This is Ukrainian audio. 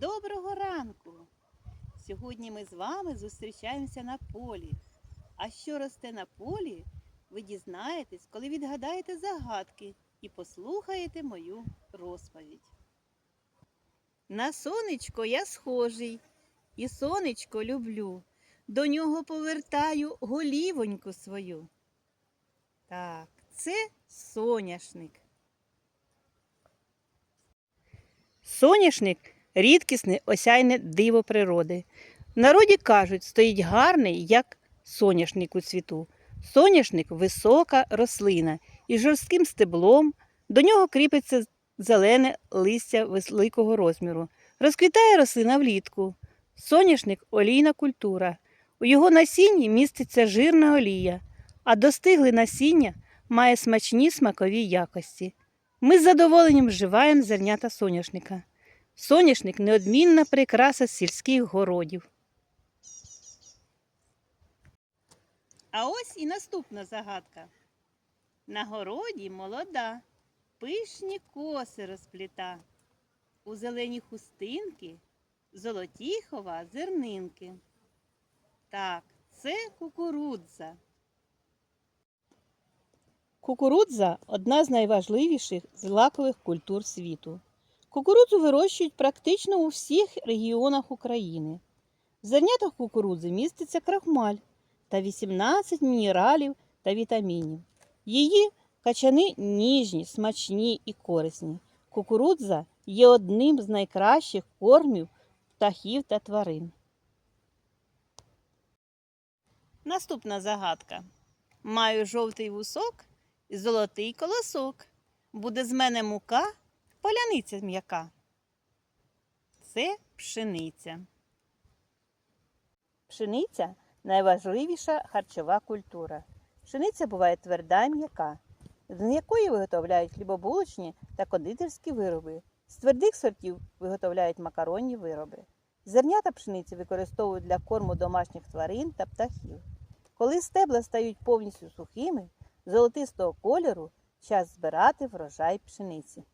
Доброго ранку! Сьогодні ми з вами зустрічаємося на полі. А що росте на полі, ви дізнаєтесь, коли відгадаєте загадки і послухаєте мою розповідь. На сонечко я схожий, і сонечко люблю. До нього повертаю голівоньку свою. Так, це соняшник. Соняшник рідкісне осяйне диво природи. В народі кажуть, стоїть гарний, як соняшник у цвіту. Соняшник висока рослина із жорстким стеблом, до нього кріпиться зелене листя великого розміру. Розквітає рослина влітку. Соняшник олійна культура. У його насінні міститься жирна олія, а достигле насіння має смачні смакові якості. Ми з задоволенням вживаємо зернята соняшника. Соняшник неодмінна прикраса сільських городів. А ось і наступна загадка. На городі молода, пишні коси розпліта. У зелені хустинки золоті хова зернинки. Так, це кукурудза. Кукурудза одна з найважливіших злакових культур світу. Кукурудзу вирощують практично у всіх регіонах України. В зернятах кукурудзи міститься крахмаль та 18 мінералів та вітамінів. Її качани ніжні, смачні і корисні. Кукурудза є одним з найкращих кормів птахів та тварин. Наступна загадка. Маю жовтий вусок і золотий колосок. Буде з мене мука, поляниця м'яка. Це пшениця. Пшениця найважливіша харчова культура. Пшениця буває тверда і м'яка, з якої виготовляють хлібобулочні та кондитерські вироби. З твердих сортів виготовляють макаронні вироби. Зернята пшениці використовують для корму домашніх тварин та птахів. Коли стебла стають повністю сухими, золотистого кольору, час збирати врожай пшениці.